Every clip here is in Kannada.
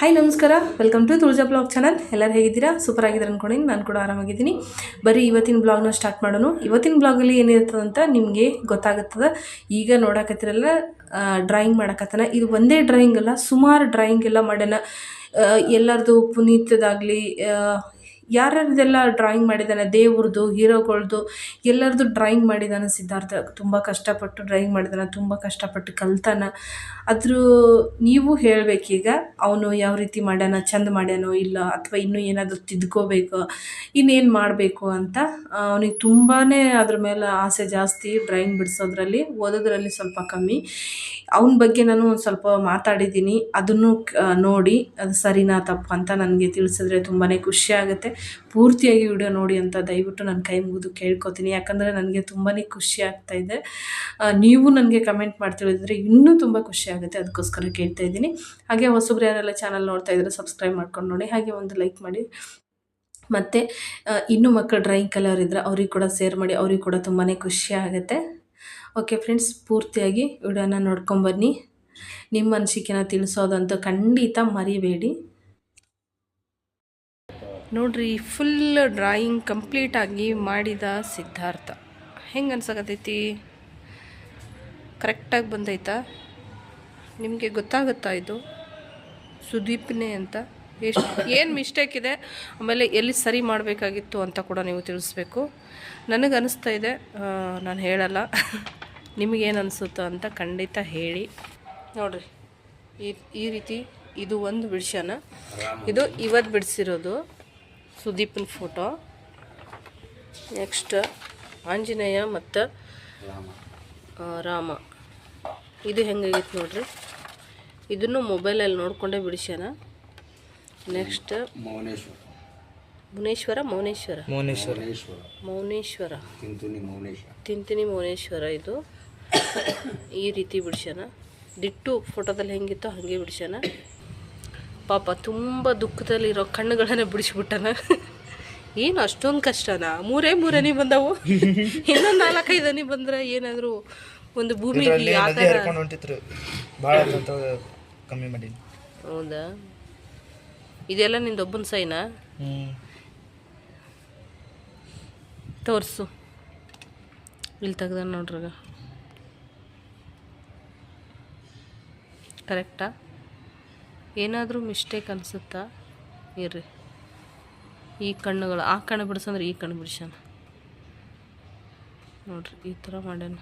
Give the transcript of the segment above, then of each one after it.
ಹಾಯ್ ನಮಸ್ಕಾರ. Welcome to Tulaja blog channel ಎಲ್ಲರೂ ಹೇಗಿದ್ದೀರಾ? ಸೂಪರ್ ಆಗಿದ್ದಾರೆ ಅಂದ್ಕೊಂಡಿನಿ ನಾನು ಕೂಡ ಆರಾಮಾಗಿದ್ದೀನಿ. ಬರೀ ಇವತ್ತಿನ ಬ್ಲಾಗ್ನ ಸ್ಟಾರ್ಟ್ ಮಾಡೋಣ ಇವತ್ತಿನ ಬ್ಲಾಗಲ್ಲಿ ಏನಿರ್ತದೆ ಅಂತ ನಿಮಗೆ ಗೊತ್ತಾಗುತ್ತದೆ. ಈಗ ನೋಡಕತ್ತಿರಲ್ಲ ಡ್ರಾಯಿಂಗ್ ಮಾಡಕತ್ತಾನ. ಇದು ಒಂದೇ ಡ್ರಾಯಿಂಗ್ ಅಲ್ಲ, ಸುಮಾರು ಡ್ರಾಯಿಂಗ್ ಎಲ್ಲ ಮಾಡ್ಯಾನ. ಎಲ್ಲರದು ಪುನೀತದಾಗಲಿ ಯಾರ್ಯಾರ್ದೆಲ್ಲ ಡ್ರಾಯಿಂಗ್ ಮಾಡಿದ್ದಾನೆ? ದೇವ್ರದ್ದು ಹೀರೋಗಳ್ದು ಎಲ್ಲರದ್ದು ಡ್ರಾಯಿಂಗ್ ಮಾಡಿದ್ದಾನೆ ಸಿದ್ಧಾರ್ಥ. ತುಂಬ ಕಷ್ಟಪಟ್ಟು ಡ್ರಾಯಿಂಗ್ ಮಾಡಿದಾನೆ, ತುಂಬ ಕಷ್ಟಪಟ್ಟು ಕಲ್ತಾನ. ಅದ್ರ ನೀವು ಹೇಳಬೇಕೀಗ, ಅವನು ಯಾವ ರೀತಿ ಮಾಡ್ಯಾನ, ಚಂದ ಮಾಡ್ಯಾನೋ ಇಲ್ಲ, ಅಥವಾ ಇನ್ನೂ ಏನಾದರೂ ತಿದ್ಕೋಬೇಕು, ಇನ್ನೇನು ಮಾಡಬೇಕು ಅಂತ ಅವನಿಗೆ ತುಂಬಾ ಅದ್ರ ಮೇಲೆ ಆಸೆ ಜಾಸ್ತಿ ಡ್ರಾಯಿಂಗ್ ಬಿಡಿಸೋದ್ರಲ್ಲಿ, ಓದೋದ್ರಲ್ಲಿ ಸ್ವಲ್ಪ ಕಮ್ಮಿ. ಅವನ ಬಗ್ಗೆ ನಾನು ಒಂದು ಸ್ವಲ್ಪ ಮಾತಾಡಿದ್ದೀನಿ, ಅದನ್ನು ನೋಡಿ, ಅದು ಸರಿನಾ ತಪ್ಪು ಅಂತ ನನಗೆ ತಿಳಿಸಿದ್ರೆ ತುಂಬಾ ಖುಷಿ ಆಗುತ್ತೆ. ಪೂರ್ತಿಯಾಗಿ ವಿಡಿಯೋ ನೋಡಿ ಅಂತ ದಯವಿಟ್ಟು ನನ್ನ ಕೈ ಮುಗಿದು ಕೇಳ್ಕೊತೀನಿ. ಯಾಕಂದರೆ ನನಗೆ ತುಂಬಾ ಖುಷಿ ಇದೆ. ನೀವು ನನಗೆ ಕಮೆಂಟ್ ಮಾಡ್ತಿಳಿದ್ರೆ ಇನ್ನೂ ತುಂಬ ಖುಷಿ ಆಗುತ್ತೆ. ಅದಕ್ಕೋಸ್ಕರ ಕೇಳ್ತಾ ಇದ್ದೀನಿ. ಹಾಗೆ ಹೊಸಬ್ರು ಯಾರೆಲ್ಲ ಚಾನಲ್ ನೋಡ್ತಾ ಇದ್ದರೆ ಸಬ್ಸ್ಕ್ರೈಬ್ ಮಾಡ್ಕೊಂಡು ನೋಡಿ. ಹಾಗೆ ಒಂದು ಲೈಕ್ ಮಾಡಿ. ಮತ್ತು ಇನ್ನೂ ಮಕ್ಕಳು ಡ್ರಾಯಿಂಗ್ ಕಲರ್ ಇದ್ದರೆ ಅವ್ರಿಗೆ ಕೂಡ ಸೇರ್ ಮಾಡಿ. ಅವ್ರಿಗೆ ಕೂಡ ತುಂಬಾ ಖುಷಿ ಆಗುತ್ತೆ. ಓಕೆ ಫ್ರೆಂಡ್ಸ್ ಪೂರ್ತಿಯಾಗಿ ವಿಡಿಯೋನ ನೋಡ್ಕೊಂಬನ್ನಿ ನಿಮ್ಮ ಅನಿಸಿಕೆನ ತಿಳಿಸೋದಂತೂ ಖಂಡಿತ ಮರಿಬೇಡಿ. ನೋಡ್ರಿ ಫುಲ್ ಡ್ರಾಯಿಂಗ್ ಕಂಪ್ಲೀಟಾಗಿ ಮಾಡಿದ ಸಿದ್ಧಾರ್ಥ. ಹೆಂಗೆ ಅನ್ಸಕತ್ತೈತಿ? ಕರೆಕ್ಟಾಗಿ ಬಂದೈತಾ? ನಿಮಗೆ ಗೊತ್ತಾಗುತ್ತಾ ಇದು? ಸುದೀಪ್ನೇ ಅಂತ? ಎಷ್ಟು, ಏನು ಮಿಸ್ಟೇಕ್ ಇದೆ? ಆಮೇಲೆ ಎಲ್ಲಿ ಸರಿ ಮಾಡಬೇಕಾಗಿತ್ತು ಅಂತ ಕೂಡ ನೀವು ತಿಳಿಸ್ಬೇಕು. ನನಗೆ ಅನಿಸ್ತಾ ಇದೆ ನಾನು ಹೇಳಲ್ಲ. ನಿಮಗೇನು ಅನಿಸುತ್ತೋ ಅಂತ ಖಂಡಿತ ಹೇಳಿ. ನೋಡ್ರಿ, ಈ ಈ ರೀತಿ ಇದು ಒಂದು ಬಿಡಿಸೋಣ ಇದು ಇವತ್ತು ಬಿಡಿಸಿರೋದು. ಸುದೀಪನ ಫೋಟೋ ನೆಕ್ಸ್ಟ್ ಆಂಜನೇಯ ಮತ್ತು ರಾಮ. ಇದು ಹೆಂಗಾಗಿತ್ತು ನೋಡ್ರಿ? ಇದನ್ನು ಮೊಬೈಲಲ್ಲಿ ನೋಡಿಕೊಂಡೇ ಬಿಡಿಸ್ಯಾನ. ನೆಕ್ಸ್ಟ್ ಮೌನೇಶ್ವರ. ಮುನೇಶ್ವರ ಮೌನೇಶ್ವರ? ಮೌನೇಶ್ವರ. ಮೌನೇಶ್ವರ. ತಿಂತಿನಿ ಮೌನೇಶ್ವರ. ಇದು. ಈ ರೀತಿ ಬಿಡ್ಸ್ಯಾನ. ದಿಟ್ಟು ಫೋಟೋದಲ್ಲಿ ಹೆಂಗಿತ್ತೋ ಹಾಗೆ ಬಿಡ್ಸ್ಯಾನ. ಪಾಪ ತುಂಬ ದುಃಖದಲ್ಲಿರೋ ಕಣ್ಣುಗಳನ್ನ ಬಿಡಿಸ್ಬಿಟ್ಟನ. ಏನು ಅಷ್ಟೊಂದು ಕಷ್ಟನಾ? ಮೂರೇ ಮೂರನೇ ಬಂದವು. ಇನ್ನೊಂದು ನಾಲ್ಕೈದನೇ ಬಂದ್ರೆ ಏನಾದರೂ ಒಂದು ಭೂಮಿ ಕಮ್ಮಿ ಹೌದಾ? ಇದೆಲ್ಲ ನಿಂದೊಬ್ಬನ ಸೈನಾ? ತೋರ್ಸು ತೋರಿಸು. ಇಲ್ಲಿ ತೆಗ್ದ ನೋಡ್ರಾಗ ಕರೆಕ್ಟಾ ಏನಾದರೂ ಮಿಸ್ಟೇಕ್ ಅನಿಸುತ್ತಾ? ಇರ್ರಿ. ಈ ಕಣ್ಣುಗಳು ಆ ಕಣ್ಣು ಬಿಡಿಸಂದ್ರೆ ಈ ಕಣ್ಣು ಬಿಡಿಸೋಣ ನೋಡ್ರಿ ಈ ಥರ ಮಾಡ್ಯಾನ.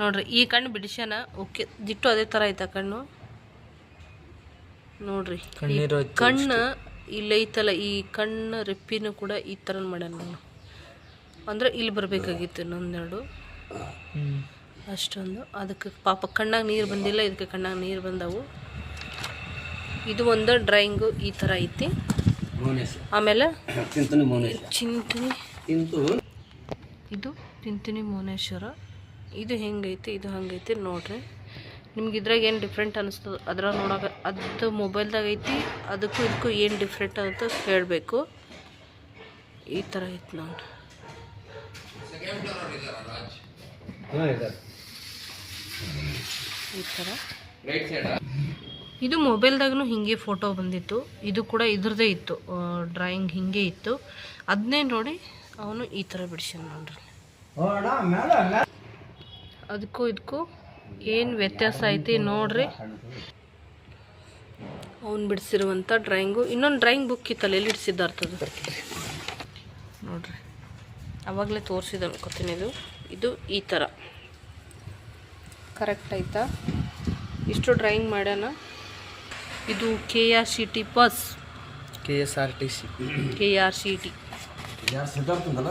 ನೋಡ್ರಿ ಈ ಕಣ್ಣು ಬಿಡಿಸ್ಯಾನ? ಓಕೆ ದಿಟ್ಟು ಅದೇ ಥರ ಐತ ಕಣ್ಣು. ನೋಡ್ರಿ ಕಣ್ಣು ಇಲ್ಲೈತಲ್ಲ ಈ ಕಣ್ಣು ರೆಪ್ಪಿನೂ ಕೂಡ ಈ ಥರ ಮಾಡ್ಯಾನ ನಾನು ಅಂದರೆ ಇಲ್ಲಿ ಬರಬೇಕಾಗಿತ್ತು ಇನ್ನೊಂದೆರಡು ಅಷ್ಟೊಂದು. ಅದಕ್ಕೆ ಪಾಪ ಕಣ್ಣಾಗ ನೀರು ಬಂದಿಲ್ಲ ಇದಕ್ಕೆ ಕಣ್ಣಾಗ ನೀರು ಬಂದವು. ಇದು ಒಂದು ಡ್ರಾಯಿಂಗು ಈ ಥರ ಐತಿ. ಆಮೇಲೆ ಚಿಂತನಿ ಇದು ಚಿಂತನಿ ಮೌನೇಶ್ವರ. ಇದು ಹೆಂಗೈತಿ ಇದು ಹಂಗೈತಿ ನೋಡ್ರಿ. ನಿಮ್ಗೆ ಇದ್ರಾಗ ಏನು ಡಿಫ್ರೆಂಟ್ ಅನಿಸ್ತದೆ ಅದ್ರ ನೋಡೋಕೆ ಅದು ಮೊಬೈಲ್ದಾಗ ಐತಿ ಅದಕ್ಕೂ ಇದಕ್ಕೂ ಏನು ಡಿಫ್ರೆಂಟ್ ಅಂತ ಹೇಳಬೇಕು. ಈ ಥರ ಐತಿ ನೋಡ್ರಿ. ಈ ಥರ ಇದು ಮೊಬೈಲ್ದಾಗೂ ಹಿಂಗೆ ಫೋಟೋ ಬಂದಿತ್ತು. ಇದು ಕೂಡ ಇದ್ರದೇ ಇತ್ತು. ಡ್ರಾಯಿಂಗ್ ಹಿಂಗೆ ಇತ್ತು. ಅದನ್ನೇ ನೋಡಿ ಅವನು ಈ ಥರ ಬಿಡಿಸ್ಯಾನ ನೋಡ್ರಿ. ಅದಕ್ಕೂ ಇದಕ್ಕೂ ಏನು ವ್ಯತ್ಯಾಸ ಐತಿ ನೋಡ್ರಿ. ಅವ್ನು ಬಿಡಿಸಿರುವಂಥ ಡ್ರಾಯಿಂಗು ಇನ್ನೊಂದು ಡ್ರಾಯಿಂಗ್ ಬುಕ್ ಇತ್ತಲ್ಲ ಎಲ್ಲಿ ಇಡಿಸಿದ್ದಾರ್ತದು ನೋಡ್ರಿ. ಅವಾಗಲೇ ತೋರಿಸಿದ ಅನ್ಕೋತೀನಿ ಇದು. ಇದು ಈ ಥರ ಕರೆಕ್ಟ್ ಆಯ್ತಾ? ಇಷ್ಟು ಡ್ರಾಯಿಂಗ್ ಮಾಡೋಣ. ಇದು K R C T bus K S R T C K R C T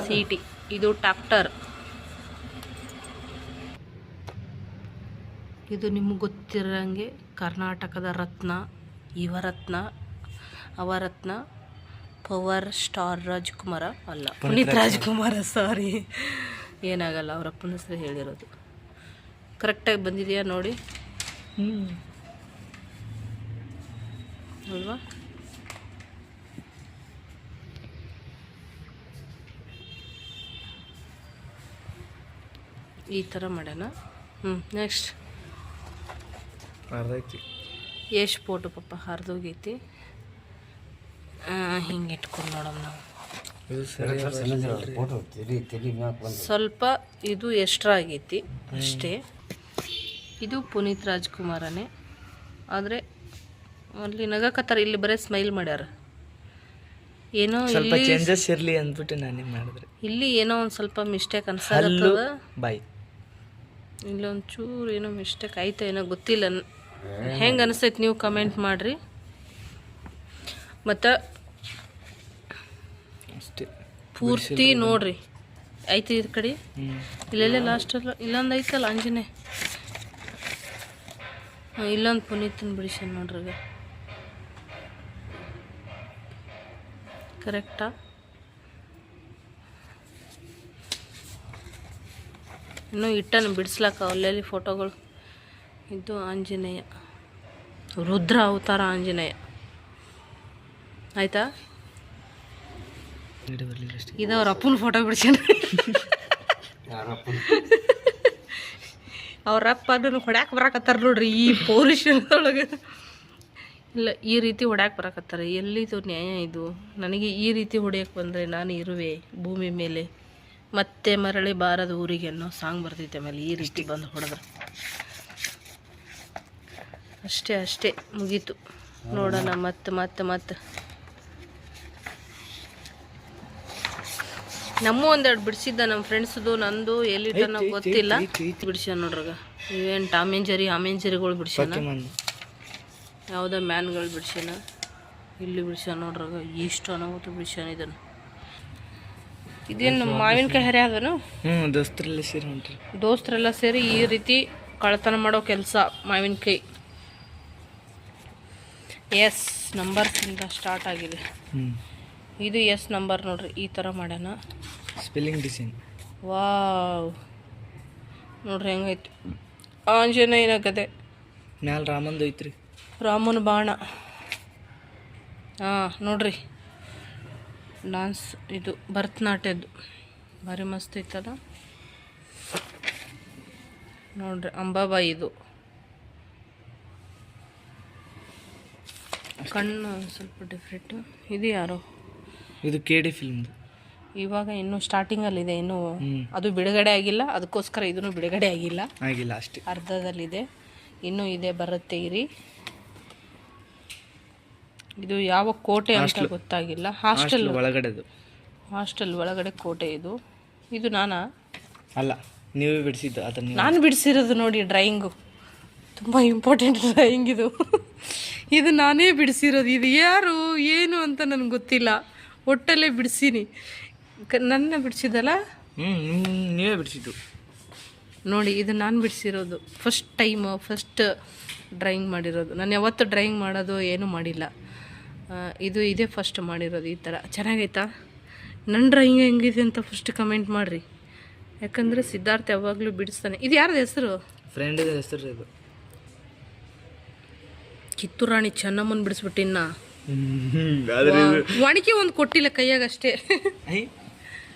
C T ಇದು ಟ್ಯಾಕ್ಟರ್ ಇದು ನಿಮಗೆ ಗೊತ್ತಿರೋಂಗೆ ಕರ್ನಾಟಕದ ರತ್ನ ಯುವರತ್ನ ಅವರತ್ನ ಪವರ್ ಸ್ಟಾರ್ ರಾಜ್ಕುಮಾರ ಅಲ್ಲ. ಪುನೀತ್ ರಾಜ್ಕುಮಾರ. ಸಾರಿ ಏನಾಗಲ್ಲ ಅವರ ಅಪ್ಪನ ಹೆಸರು ಹೇಳಿರೋದು. ಕರೆಕ್ಟಾಗಿ ಬಂದಿದೆಯಾ ನೋಡಿ ಹ್ಞೂ ಅಲ್ವಾ ಈ ಥರ ಮಾಡೋಣ ಹ್ಞೂ ನೆಕ್ಸ್ಟ್ ಎಷ್ಟು ಫೋಟೋ ಪಾಪ ಹರಿದೋಗೈತಿ ಹಿಂಗೆ ಇಟ್ಕೊಂಡು ನೋಡೋಣ ನಾವು ಸ್ವಲ್ಪ ಇದು ಎಕ್ಸ್ಟ್ರಾ ಆಗೈತಿ ಅಷ್ಟೇ ಇದು ಪುನೀತ್ ರಾಜ್ಕುಮಾರನೇ. ಆದರೆ ಅಲ್ಲಿ ನಗಕತ್ತಾರ ಇಲ್ಲಿ ಬರೀ ಸ್ಮೈಲ್ ಮಾಡ್ಯಾರ. ಏನೋ ಸ್ವಲ್ಪ ಚೇಂಜಸ್ ಇರಲಿ ಅಂದ್ಬಿಟ್ಟು ನಾನು ಮಾಡಿದ್ರೆ. ಇಲ್ಲಿ ಏನೋ ಒಂದು ಸ್ವಲ್ಪ ಮಿಸ್ಟೇಕ್ ಅನ್ಸಲ್ಲ ಅನ್ಸಾಗತ್ತದ ಬಾಯ್. ಇಲ್ಲಿ ಒಂಚೂರು ಏನೋ ಮಿಸ್ಟೇಕ್ ಆಯ್ತಾ ಏನೋ ಗೊತ್ತಿಲ್ಲ. ಹೆಂಗೆ ಅನಿಸ್ತೈತೆ ನೀವು ಕಮೆಂಟ್ ಮಾಡಿರಿ. ಮತ್ತು ಅಷ್ಟೇ. ಪೂರ್ತಿ ನೋಡ್ರಿ. ಐತಿ ಈ ಕಡೆ. ಇಲ್ಲೆಲ್ಲ ಲಾಸ್ಟಲ್ಲ ಇಲ್ಲೊಂದು ಐತಲ್ಲ ಹಾಂ ಇಲ್ಲೊಂದು ಪುನೀತನ ಬಿಡಿಸ್ಯಾನ ನೋಡ್ರಿ ಕರೆಕ್ಟಾ ಇನ್ನೂ ಇಟ್ಟನ್ನು ಬಿಡಿಸ್ಲಾಕ ಅಲ್ಲೆಲ್ಲಿ ಫೋಟೋಗಳು. ಇದು ಆಂಜನೇಯ. ರುದ್ರ ಅವತಾರ ಆಂಜನೇಯ. ಆಯ್ತಾ? ಇದು ಅವ್ರ ಅಪ್ಪನ ಫೋಟೋ ಬಿಡ್ಸ್ಯಾನ. ಯಾರಪ್ಪ ಅವ್ರ ಅಪ್ಪ ಅದನ್ನು ಹೊಡ್ಯಾಕ ಬರಾಕತ್ತಾರ ನೋಡ್ರಿ ಈ ಪೌರುಷದೊಳಗೆ ಇಲ್ಲ ಈ ರೀತಿ ಹೊಡ್ಯಾಕ ಬರಾಕತ್ತಾರ. ಎಲ್ಲಿದು ನ್ಯಾಯ ಇದು? ನನಗೆ ಈ ರೀತಿ ಹೊಡ್ಯಕ್ಕೆ ಬಂದರೆ ನಾನು ಇರುವೆ ಭೂಮಿ ಮೇಲೆ. ಮತ್ತೆ ಮರಳಿ ಬಾರದ ಊರಿಗೆ ಅನ್ನೋ ಸಾಂಗ್ ಬರ್ತೈತೆ ಆಮೇಲೆ ಈ ರೀತಿ ಬಂದು ಹೊಡೆದ್ರೆ. ಅಷ್ಟೇ ಅಷ್ಟೇ. ಮುಗೀತು. ನೋಡೋಣ ಮತ್ತೆ ಮತ್ತೆ ಮತ್ತೆ. ನಮ್ಮ ಒಂದೆರಡು ಬಿಡಿಸಿದ್ದ ನಮ್ಮ ಫ್ರೆಂಡ್ಸ್ದು ನಂದು ಎಲ್ಲಿಟ್ಟ ಐತ್, ಗೊತ್ತಿಲ್ಲ. ಬಿಡಿಸ ನೋಡ್ರಗ ಇವೇನು ಟಾಮೆಂಜರಿ ಆಮೆಂಜರಿಗಳು ಬಿಡಿಸ್ಯಾನ? ಪೋಕೆಮಾನ್ ಯಾವುದೋ ಮ್ಯಾನ್ಗಳು ಬಿಡಿಸ್ಯಾನ? ಇಲ್ಲಿ ಬಿಡಿಸ್ಯಾನ ನೋಡ್ರಗ ಇಷ್ಟು ಅನಾಹುತ ಬಿಡಿಸ್ಯಾನ ಇದನ್ನು. ಇದೇನು ಮಾವಿನಕಾಯಿ ಹರಿ ಅದನು? ದೋಸ್ತರೆಲ್ಲ ಸೇರಿ ಹೊಂಟ್ರಿ. ದೋಸ್ತರೆಲ್ಲ ಸೇರಿ ಈ ರೀತಿ ಕಳತನ ಮಾಡೋ ಕೆಲಸ ಮಾವಿನಕಾಯಿ. ಎಸ್ ನಂಬರ್ಸಿಂದ ಸ್ಟಾರ್ಟ್ ಆಗಿದೆ. ಇದು ಎಸ್ ನಂಬರ್ ನೋಡ್ರಿ ಈ ಥರ ಮಾಡ್ಯಾನ. Spelling design wow. ನೋಡ್ರಿ ಹೆಂಗೈತಿ. ಆಂಜನೇಯನ ಗದೆ. ಮ್ಯಾಲ ರಾಮಂದು ಐತ್ರಿ. ರಾಮನ ಬಾಣ. ಹಾಂ ನೋಡ್ರಿ. ಡಾನ್ಸ್ ಇದು ಭರತನಾಟ್ಯದ್ದು. ಭಾರಿ ಮಸ್ತ್ ಐತಲ್ಲ ನೋಡ್ರಿ ಅಂಬಾಬಾಯಿ ಇದು. ಕಣ್ಣು ಸ್ವಲ್ಪ ಡಿಫ್ರೆಂಟು ಇದು ಯಾರು? ಇದು ಕೆ ಡಿ ಫಿಲ್ಮ್ದು ಇವಾಗ ಇನ್ನೂ ಸ್ಟಾರ್ಟಿಂಗಲ್ಲಿದೆ ಇನ್ನೂ ಅದು ಬಿಡುಗಡೆ ಆಗಿಲ್ಲ ಅದಕ್ಕೋಸ್ಕರ ಇದನ್ನು ಬಿಡುಗಡೆ ಆಗಿಲ್ಲ. ಆಗಿಲ್ಲ ಅಷ್ಟೇ. ಅರ್ಧದಲ್ಲಿದೆ ಇನ್ನೂ ಇದೆ ಬರುತ್ತೆ ಇರಿ. ಇದು ಯಾವ ಕೋಟೆ ಅಂತ ಗೊತ್ತಾಗಿಲ್ಲ. ಹಾಸ್ಟೆಲ್ ಒಳಗಡೆ ಒಳಗಡೆದು. ಹಾಸ್ಟೆಲ್ ಒಳಗಡೆ ಕೋಟೆ ಇದು. ಇದು ನಾನಾ? ಅಲ್ಲ ನೀವೇ ಬಿಡಿಸಿದ್ದು ಅದನ್ನು ನಾನು ಬಿಡಿಸಿರೋದು ನೋಡಿ ಡ್ರಾಯಿಂಗು ತುಂಬ ಇಂಪಾರ್ಟೆಂಟ್ ಡ್ರಾಯಿಂಗ್ ಇದು. ಇದು ನಾನೇ ಬಿಡಿಸಿರೋದು. ಇದು ಯಾರು ಏನು ಅಂತ ನನಗೆ ಗೊತ್ತಿಲ್ಲ. ಒಟ್ಟಲ್ಲೇ ಬಿಡಿಸೀನಿ. ನನ್ನ ಬಿಡಿಸಿದಲ್ಲ ನೀವೇ ಬಿಡಿಸಿದ್ದು. ನೋಡಿ ಇದು ನಾನು ಬಿಡಿಸಿರೋದು. ಫಸ್ಟ್ ಟೈಮು ಫಸ್ಟ್ ಡ್ರಾಯಿಂಗ್ ಮಾಡಿರೋದು. ನಾನು ಯಾವತ್ತು ಡ್ರಾಯಿಂಗ್ ಮಾಡೋದು ಏನೂ ಮಾಡಿಲ್ಲ. ಇದು ಇದೇ ಫಸ್ಟ್ ಮಾಡಿರೋದು ಈ ಥರ ಚೆನ್ನಾಗೈತಾ? ನನ್ನ ಡ್ರಾಯಿಂಗ್ ಹೆಂಗಿದೆ ಅಂತ ಫಸ್ಟ್ ಕಮೆಂಟ್ ಮಾಡಿರಿ. ಯಾಕಂದರೆ ಸಿದ್ಧಾರ್ಥ ಯಾವಾಗಲೂ ಬಿಡಿಸ್ತಾನೆ. ಇದು ಯಾರ್ದು ಹೆಸರು? ಫ್ರೆಂಡ್ ಹೆಸರು ಇದು. ಕಿತ್ತೂರಾಣಿ ಚೆನ್ನಮ್ಮನ ಬಿಡಿಸ್ಬಿಟ್ಟಿನ್ನ. ಒಣಕೆ ಒಂದು ಕೊಟ್ಟಿಲ್ಲ ಕೈಯಾಗ ಅಷ್ಟೇ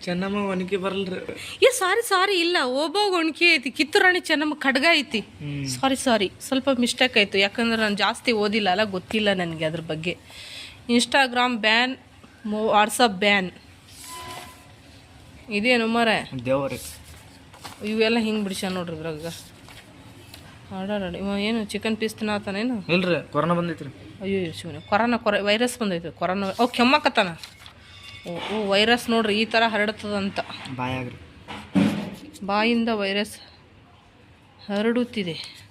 ಚೆನ್ನಮ್ಮ ಒಣಕೆ ಬರಲ್ರಿ. ಏ ಸಾರಿ ಸಾರಿ ಇಲ್ಲ ಒಬ್ಬ ಒಣಕೆ ಐತಿ ಕಿತ್ತೂರಾಣಿ ಚೆನ್ನಮ್ಮ ಖಡ್ಗ ಐತಿ. ಸಾರಿ ಸಾರಿ ಸ್ವಲ್ಪ ಮಿಸ್ಟೇಕ್ ಆಯಿತು ಯಾಕಂದ್ರೆ ನಾನು ಜಾಸ್ತಿ ಓದಿಲ್ಲ ಅಲ್ಲ ಗೊತ್ತಿಲ್ಲ ನನಗೆ ಅದ್ರ ಬಗ್ಗೆ. ಇನ್ಸ್ಟಾಗ್ರಾಮ್ ಬ್ಯಾನ್ ಮೋ ವಾಟ್ಸಪ್ ಬ್ಯಾನ್ ಇದೇನು ಮರ? ದೇವ್ರಿ. ಇವೆಲ್ಲ ಹಿಂಗೆ ಬಿಡಿಸ ನೋಡ್ರಿ ಇದ್ರಾಗ. ಆಡಾಡಿ ಇವ ಏನು ಚಿಕನ್ ಪೀಸ್ ತಿನ್ನತಾನೇನು ಇಲ್ರಿ ಕೊರೋನಾ ಬಂದೈತ್ರಿ. ಅಯ್ಯೋ ಶಿವನೇ. ಕೊರೋನಾ ಕೊರ ವೈರಸ್ ಬಂದೈತೆ ಕೊರೋನಾ. ಓ ಕೆಮ್ಮಕತ್ತಾನ ಓ ಓ ವೈರಸ್ ನೋಡ್ರಿ ಈ ಥರ ಹರಡ್ತದಂತ. ಬಾಯಾಗ್ರಿ ಬಾಯಿಂದ ವೈರಸ್ ಹರಡುತ್ತಿದೆ.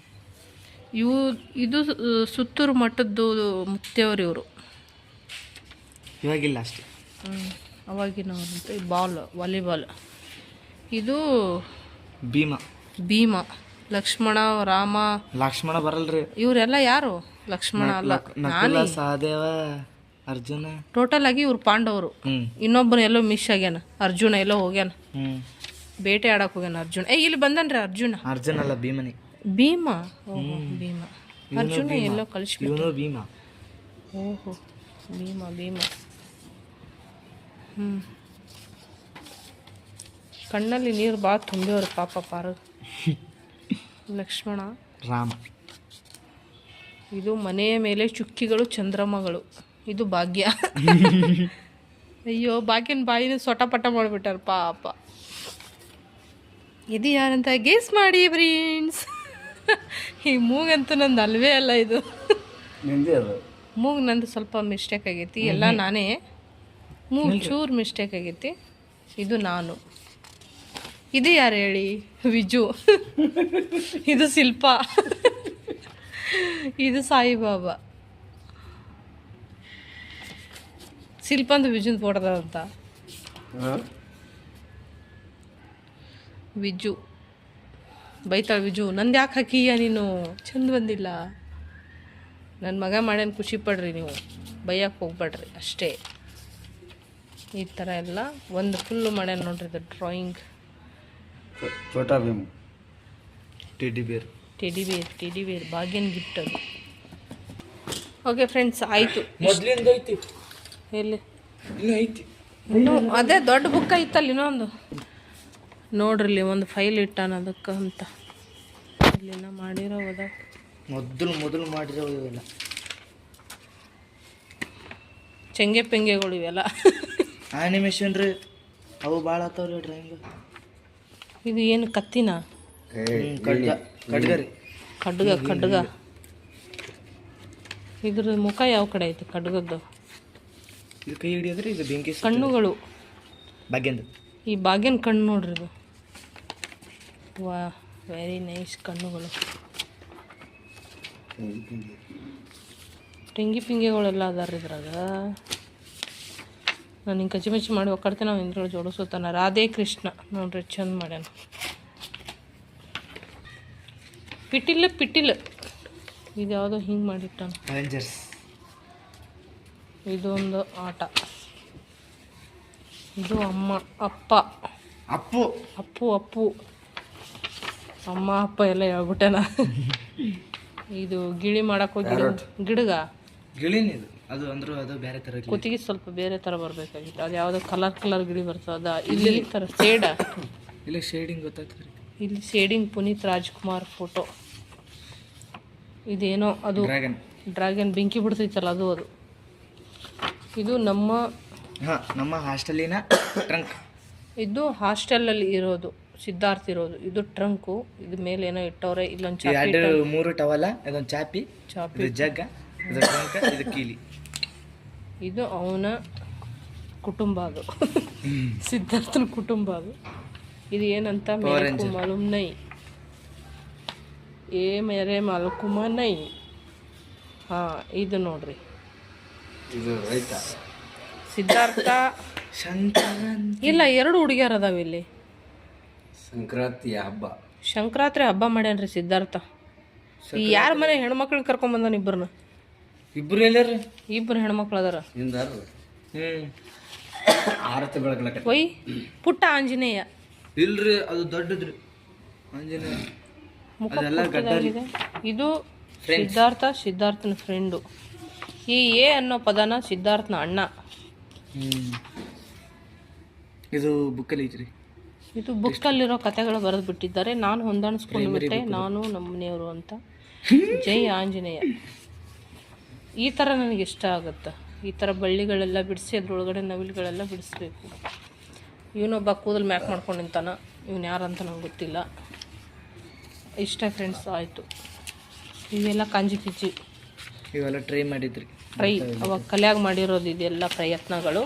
ಇವು ಇದು ಸುತ್ತೂರು ಮಠದ್ದು ಮುತ್ತೆಯವರು ಇವರು. ಇವಾಗಿಲ್ಲ ಅಷ್ಟೇ. ಅವಾಗಿನವ್ರಂತ. Ball volleyball. ಇದು ಭೀಮ. ಭೀಮ ಲಕ್ಷ್ಮಣ ರಾಮ. ಲಕ್ಷ್ಮಣ ಬರಲ್ರಿ. ಇವರೆಲ್ಲ ಯಾರು? ಲಕ್ಷ್ಮಣ ಅಲ್ಲ. ನಕುಲ ಸಹದೇವ ಅರ್ಜುನ. ಟೋಟಲ್ ಆಗಿ ಇವ್ರು ಪಾಂಡವರು. ಇನ್ನೊಬ್ಬನ ಎಲ್ಲೋ ಮಿಸ್ ಆಗ್ಯಾನ. ಅರ್ಜುನ ಎಲ್ಲೋ ಹೋಗ್ಯಾನ. ಬೇಟೆ ಆಡಕ್ ಹೋಗ್ಯಾನ ಅರ್ಜುನ. ಏ ಇಲ್ಲಿ ಬಂದನ್ರಿ ಅರ್ಜುನ. ಅರ್ಜುನ ಅಲ್ಲ ಭೀಮನಿ. ಭೀಮ? ಓಹೋ ಭೀಮ. ಅರ್ಜುನ ಎಲ್ಲೋ ಕಳಿಸ್ಬಿಟ್ಟು. ಭೀಮ. ಓಹೋ ಭೀಮ ಭೀಮ. ಹ್ಞೂ ಕಣ್ಣಲ್ಲಿ ನೀರು ಭಾಳ ತುಂಬಿಯವ್ರು ಪಾಪ ಪಾರು ಲಕ್ಷ್ಮಣ. ರಾಮ. ಇದು ಮನೆಯ ಮೇಲೆ ಚುಕ್ಕಿಗಳು ಚಂದ್ರಮಗಳು. ಇದು ಭಾಗ್ಯ. ಅಯ್ಯೋ ಭಾಗ್ಯನ ಬಾಯಿನ ಸೊಟಪಟ ಮಾಡಿಬಿಟ್ಟಾರ ಪಾಪ. ಇದು ಯಾರಂತ ಗೇಸ್ ಮಾಡಿ ಫ್ರೆಂಡ್ಸ್ ಈ ಮೂಗಂತೂ ನಂದು ಅಲ್ವೇ ಅಲ್ಲ ಇದು. ಮೂಗ್ ನಂದು ಸ್ವಲ್ಪ ಮಿಸ್ಟೇಕ್ ಆಗೈತಿ. ಎಲ್ಲ ನಾನೇ. ಮೂಗ್ ಚೂರು ಮಿಸ್ಟೇಕ್ ಆಗೈತಿ. ಇದು ನಾನು. ಇದು ಯಾರು ಹೇಳಿ? ವಿಜು. ಇದು ಶಿಲ್ಪ. ಇದು ಸಾಯಿಬಾಬಾ. ಶಿಲ್ಪ ಅಂತ ವಿಜುನ್ ಫೋಟೋದ ಅಂತ ವಿಜು. ಬೈತಾಳ ವಿಜು ನಂದು ಯಾಕೆ ಹಾಕೀಯ ನೀನು? ಚಂದ ಬಂದಿಲ್ಲ. ನನ್ನ ಮಗ ಮಾಡ್ಯಾನ ಖುಷಿ ಪಡ್ರಿ ನೀವು. ಬೈಯಕ್ಕೆ ಹೋಗ್ಬೇಡ್ರಿ ಅಷ್ಟೇ. ಈ ಥರ ಎಲ್ಲ ಒಂದು ಫುಲ್ಲು ಮಾಡ್ಯಾನ ನೋಡ್ರಿ ಇದು drawing Chhota Bheem. Bear. Teddy bear teddy bear ಭಾಗ್ಯನ್ gift ಅದು. ಓಕೆ ಫ್ರೆಂಡ್ಸ್ ಆಯಿತು. ಮೊದಲಿಂದ ಐತಿ. ಎಲ್ಲಿ? ಇನ್ನೂ ಐತಿ. ಇನ್ನೂ ಅದೇ ದೊಡ್ಡ ಬುಕ್ ಐತಲ್ಲ ಇನ್ನೊಂದು. ನೋಡ್ರಿ ಒಂದು ಫೈಲ್ ಇಟ್ಟಾನ ಅದಕ್ಕೆ ಅಂತ. ಇಲ್ಲಿನ ಮಾಡಿರೋ ಅದ. ಮೊದಲು ಮೊದಲು ಮಾಡಿರೋ ಇವೆಲ್ಲ. ಚೆಂಗೆ ಪೆಂಗೆಗಳು ಇವೆಲ್ಲ. ಆ್ಯನಿಮೇಷನ್ ರೀ ಅವು ಭಾಳ ಆತಾವ್ರಿ ಡ್ರಾಯಿಂಗ್ ಇದು ಏನು ಕತ್ತಿನ? ಖಡ್ಗ ಖಡ್ಗ ಖಡ್ಗ ಇದ್ರ ಮುಖ ಯಾವ ಕಡೆ ಐತೆ ಖಡ್ಗದ್ದು ಇದು ಕೈ ಹಿಡಿಯೋದ್ರಿ ಇದು ಬೆಂಕಿ ಕಣ್ಣುಗಳು. ಭಾಗ್ಯಂದು ಈ ಬಾಗಿನ ಕಣ್ಣು ನೋಡ್ರಿ ಇದು. ವಾ ವೆರಿ ನೈಸ್ ಕಣ್ಣುಗಳು. ಟೆಂಗಿ ಪಿಂಗಿಗಳೆಲ್ಲ ಅದಾರ ಇದ್ರಾಗ. ನಾನು ಹಿಂಗೆ ಕಚಿಮಚಿ ಮಾಡಿ ಒಕ್ಕಡ್ತೇನೆ ನಾವು ಇಂದ್ರಗಳು ಜೋಡಿಸೋತಾನ. ರಾಧೇ ಕೃಷ್ಣ. ನೋಡ್ರಿ ಚಂದ ಮಾಡ್ಯಾನ. ಪಿಟಿಲ್ ಪಿಟಿಲ್. ಇದು ಯಾವುದೋ ಹಿಂಗೆ ಮಾಡಿಟ್ಟಾನ ಇದೊಂದು ಆಟ. ಇದು ಅಮ್ಮ ಅಪ್ಪ. ಅಪ್ಪು. ಅಪ್ಪು ಅಪ್ಪು. ಅಮ್ಮ ಅಪ್ಪ ಎಲ್ಲ ಹೇಳ್ಬಿಟ್ಟೆನ? ಇದು ಗಿಳಿ ಮಾಡಕ್ ಹೋಗಿ ಗಿಡಗ? ಗಿಳಿನ ಇದು. ಅದು ಅಂದ್ರು ಅದು ಬೇರೆ ಥರ. ಕುತ್ತಿಗೆ ಸ್ವಲ್ಪ ಬೇರೆ ಥರ ಬರಬೇಕಾಗಿತ್ತು. ಅದು ಯಾವುದೋ ಕಲರ್ ಕಲರ್ ಗಿಳಿ ಬರ್ತದೆ. ಇಲ್ಲಿ ತರ ಥರ ಶೇಡ ಇಲ್ಲ ಶೇಡಿಂಗ್ ಗೊತ್ತಾಗ್ತದೆ. ಇಲ್ಲಿ ಶೇಡಿಂಗ್ ಪುನೀತ್ ರಾಜ್ಕುಮಾರ್ ಫೋಟೋ ಇದೇನೋ ಅದು ಡ್ರ್ಯಾಗನ್ ಬೆಂಕಿ ಬಿಡ್ತೈತಲ್ಲ ಅದು ಅದು. ಇದು ನಮ್ಮ ಹಾಂ ನಮ್ಮ ಹಾಸ್ಟೆಲಿನ ಟ್ರಂಕ್ ಇದು ಹಾಸ್ಟೆಲಲ್ಲಿ ಇರೋದು ಸಿದ್ಧಾರ್ಥ ಇರೋದು. ಇದು ಟ್ರಂಕು ಇದು ಮೇಲೆ ಏನೋ ಇಟ್ಟವ್ರೆ ಇಲ್ಲೊಂದು ಚಾಪಿ ಮೂರು ಟವಲ ಇದೊಂದು ಚಾಪಿ ಚಾಪಿ ಇದು ಜಗ್ಗ ಇದು ಟ್ರಂಕ್ ಇದು ಕೀಲಿ. ಇದು ಅವನ ಕುಟುಂಬ ಅದು. ಸಿದ್ಧಾರ್ಥನ ಕುಟುಂಬ ಅದು. ಇದು ಏನಂತ మేరకు మాలూమ్ ನೈ. ಏ ಮೇರೆ ಮಾಲುಕುಮ ನೈ. ಹಾ ಇದು ನೋಡ್ರಿ. ಇದು ರೈತ. ಸಿದ್ಧಾರ್ಥ. ಇಲ್ಲ ಎರಡು ಹುಡುಗಿಯರ್ ಅದಾವ ಇಲ್ಲಿ. ಸಂಕ್ರಾಂತಿ ಹಬ್ಬ. ಸಂಕ್ರಾಂತಿ ಹಬ್ಬ ಮಾಡ್ಯಾನ್ರಿ ಸಿದ್ಧಾರ್ಥ. ಈ ಯಾರ ಮನೆ ಹೆಣ್ಮಕ್ಳನ್ನ ಕರ್ಕೊಂಬಂದಾನ ಇಬ್ಬರನ್ನ ಇಬ್ರು ಎಲ್ಲಾರ? ಇಬ್ಬರು ಹೆಣ್ಮಕ್ಳು ಅದಾರ. ಹಿಂದಾರ ಹ್ಮ್. ಆರತಿ ಬೆಳಗ್ಲಕ್ಕ. ಒಯ್ ಪುಟ್ಟ ಆಂಜನೇಯ. ಇಲ್ರಿ ಅದು ದೊಡ್ಡದ್ರಿ. ಆಂಜನೇಯ ಮುಖ ಅದೆಲ್ಲ ಗಡ್ಡರಿ. ಇದೆ ಇದು ಸಿದ್ಧಾರ್ಥ ಸಿದ್ಧಾರ್ಥನ ಫ್ರೆಂಡು ಈ ಎ ಅನ್ನೋ ಪದನ ಸಿದ್ಧಾರ್ಥನ ಅಣ್ಣ. ಹ್ಮ್. ಇದು ಬುಕ್ಕಲ್ಲಿ ಐತ್ರಿ. ಇದು ಬುಕ್ಕಲ್ಲಿರೋ ಕಥೆಗಳು ಬರೆದು ಬಿಟ್ಟಿದ್ದಾರೆ ನಾನು ಹೊಂದಾಣಿಸ್ಕೊಂಡು ಬಿಟ್ಟೆ ನಾನು ನಮ್ಮ ಮನೆಯವರು ಅಂತ. ಜೈ ಆಂಜನೇಯ. ಈ ಥರ ನನಗೆ ಇಷ್ಟ ಆಗುತ್ತೆ. ಈ ಥರ ಬಳ್ಳಿಗಳೆಲ್ಲ ಬಿಡಿಸಿ ಅದ್ರೊಳಗಡೆ ನವಿಲುಗಳೆಲ್ಲ ಬಿಡಿಸ್ಬೇಕು. ಇವನೊಬ್ಬ ಕೂದಲು ಮ್ಯಾಕ್ ಮಾಡ್ಕೊಂಡು ನಿಂತಾನ. ಇವನು ಯಾರಂತ ನಂಗೆ ಗೊತ್ತಿಲ್ಲ. ಇಷ್ಟ ಫ್ರೆಂಡ್ಸ್ ಆಯಿತು. ಇವೆಲ್ಲ ಕಾಂಜಿ ಕಿಚ್ಚಿ ಇವೆಲ್ಲ ಟ್ರೈ ಮಾಡಿದ್ರಿ. ಟ್ರೈ ಅವಾಗ ಕಲೆಯಾಗಿ ಮಾಡಿರೋದು ಇದೆಲ್ಲ ಪ್ರಯತ್ನಗಳು.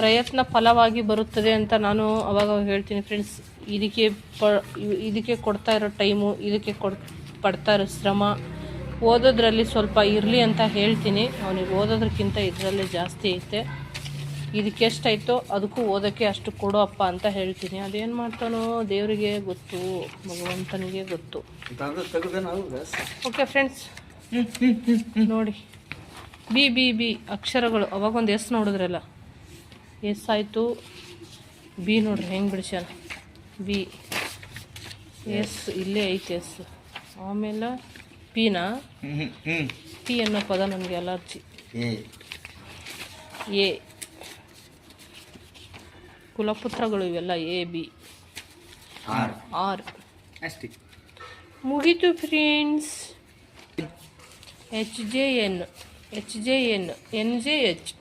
ಪ್ರಯತ್ನ ಫಲವಾಗಿ ಬರುತ್ತದೆ ಅಂತ ನಾನು ಅವಾಗ ಹೇಳ್ತೀನಿ ಫ್ರೆಂಡ್ಸ್ ಇದಕ್ಕೆ ಪ ಇದಕ್ಕೆ ಕೊಡ್ತಾ ಇರೋ ಟೈಮು ಇದಕ್ಕೆ ಕೊಡ್ ಪಡ್ತಾ ಇರೋ ಶ್ರಮ ಓದೋದ್ರಲ್ಲಿ ಸ್ವಲ್ಪ ಇರಲಿ ಅಂತ ಹೇಳ್ತೀನಿ. ಅವನಿಗೆ ಓದೋದ್ರಕ್ಕಿಂತ ಇದರಲ್ಲೇ ಜಾಸ್ತಿ ಐತೆ. ಇದಕ್ಕೆ ಎಷ್ಟಾಯ್ತೋ ಅದಕ್ಕೂ ಓದೋಕ್ಕೆ ಅಷ್ಟು ಕೊಡು ಅಪ್ಪ ಅಂತ ಹೇಳ್ತೀನಿ. ಅದೇನು ಮಾಡ್ತಾನೋ ದೇವರಿಗೆ ಗೊತ್ತು ಭಗವಂತನಿಗೆ ಗೊತ್ತು. ಓಕೆ ಫ್ರೆಂಡ್ಸ್ ನೋಡಿ. ಬಿ ಬಿ ಬಿ ಅಕ್ಷರಗಳು ಅವಾಗೊಂದು ಎಸ್ ನೋಡಿದ್ರಲ್ಲ? ಎಸ್ ಆಯಿತು ಬಿ ನೋಡ್ರಿ ಹೆಂಗೆ ಬಿಡಿಸ್ಯಾನ? ಬಿ. ಎಸ್ ಇಲ್ಲೇ ಐತೆ ಎಸ್. ಆಮೇಲೆ ಪಿನಾ? ಪಿ ಅನ್ನೋ ಪದ ನನಗೆ ಅಲರ್ಜಿ. ಏ ಎ. ಕುಲಪುತ್ರಗಳು ಇವೆಲ್ಲ ಎ ಬಿ. ಆರ್. ಆರ್. ಅಷ್ಟೇ. ಮುಗೀತು friends. H J N H J N N J H.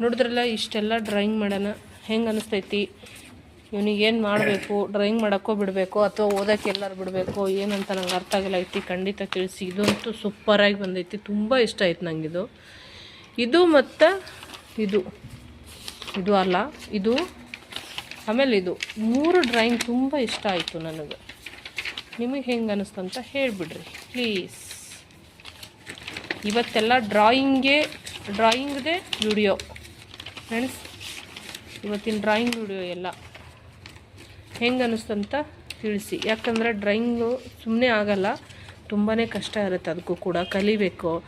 ನೋಡಿದ್ರಲ್ಲ ಇಷ್ಟೆಲ್ಲ ಡ್ರಾಯಿಂಗ್ ಮಾಡೋಣ. ಹೆಂಗೆ ಅನಿಸ್ತೈತಿ? ಇವನಿಗೆ ಏನು ಮಾಡಬೇಕು? ಡ್ರಾಯಿಂಗ್ ಮಾಡೋಕ್ಕೋ ಬಿಡಬೇಕು ಅಥವಾ ಓದೋಕ್ಕೆ ಎಲ್ಲರೂ ಬಿಡಬೇಕು? ಏನಂತ ನಂಗೆ ಅರ್ಥ ಆಗಿಲ್ಲ. ಐತಿ ಖಂಡಿತ ತಿಳಿಸಿ. ಇದಂತೂ ಸೂಪರಾಗಿ ಬಂದೈತಿ. ತುಂಬ ಇಷ್ಟ ಆಯ್ತು ನನಗಿದು ಇದು ಮತ್ತು ಇದು. ಇದು ಅಲ್ಲ, ಇದು ಆಮೇಲೆ ಇದು ಮೂರು ಡ್ರಾಯಿಂಗ್ ತುಂಬ ಇಷ್ಟ ಆಯಿತು ನನಗೆ. ನಿಮಗೆ ಹೆಂಗೆ ಅನ್ನಿಸ್ತು ಅಂತ ಹೇಳಿಬಿಡ್ರಿ ಪ್ಲೀಸ್ ಇವತ್ತೆಲ್ಲ ಡ್ರಾಯಿಂಗೇ ಡ್ರಾಯಿಂಗ್ದೇ ವಿಡಿಯೋ ಫ್ರೆಂಡ್ಸ್ ಇವತ್ತಿನ ಡ್ರಾಯಿಂಗ್ ವಿಡಿಯೋ ಎಲ್ಲ. ಹೆಂಗೆ ಅನ್ನಿಸ್ತಂತ ತಿಳಿಸಿ. ಯಾಕಂದರೆ ಡ್ರಾಯಿಂಗು ಸುಮ್ಮನೆ ಆಗಲ್ಲ ತುಂಬಾ ಕಷ್ಟ ಇರುತ್ತೆ ಅದಕ್ಕೂ ಕೂಡ. ಕಲಿಬೇಕು,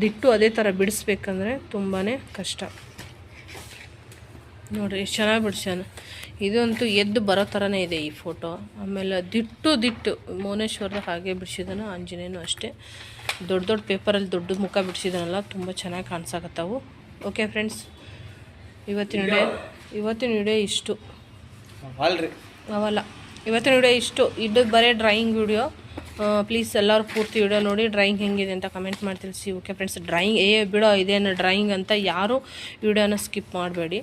ದಿಟ್ಟು ಅದೇ ಥರ ಬಿಡಿಸ್ಬೇಕಂದ್ರೆ ತುಂಬಾ ಕಷ್ಟ. ನೋಡಿರಿ ಎಷ್ಟು ಚೆನ್ನಾಗಿ ಬಿಡ್ಸ್ಯಾನ. ಇದಂತೂ ಎದ್ದು ಬರೋ ಥರನೇ ಇದೆ ಈ ಫೋಟೋ ಆಮೇಲೆ ದಿಟ್ಟು ದಿಟ್ಟು ಮೌನೇಶ್ವರದ ಹಾಗೆ ಬಿಡಿಸಿದಾನ ಆಂಜನೇಯನು ಅಷ್ಟೇ. ದೊಡ್ಡ ದೊಡ್ಡ ಪೇಪರಲ್ಲಿ ದೊಡ್ಡ ಮುಖ ಬಿಡಿಸಿದನಲ್ಲ ತುಂಬ ಚೆನ್ನಾಗಿ ಕಾಣಿಸಕತ್ತಾವು. ಓಕೆ ಫ್ರೆಂಡ್ಸ್ ಇವತ್ತಿನ ವಿಡಿಯೋ ಇವತ್ತಿನ ವಿಡಿಯೋ ಇಷ್ಟು. ಅಲ್ರಿ ಅವಲ್ಲ ಇವತ್ತಿನ ವಿಡಿಯೋ ಇಷ್ಟು. ಇದು ಬರೇ ಡ್ರಾಯಿಂಗ್ ವಿಡಿಯೋ. ಪ್ಲೀಸ್ ಎಲ್ಲರೂ ಪೂರ್ತಿ ವಿಡಿಯೋ ನೋಡಿ ಡ್ರಾಯಿಂಗ್ ಹೆಂಗಿದೆ ಅಂತ ಕಮೆಂಟ್ ಮಾಡಿ ತಿಳಿಸಿ. ಓಕೆ ಫ್ರೆಂಡ್ಸ್ ಡ್ರಾಯಿಂಗ್ ಏ ಬಿಡೋ ಇದೇನು ಡ್ರಾಯಿಂಗ್ ಅಂತ ಯಾರೂ ವಿಡಿಯೋನ ಸ್ಕಿಪ್ ಮಾಡಬೇಡಿ.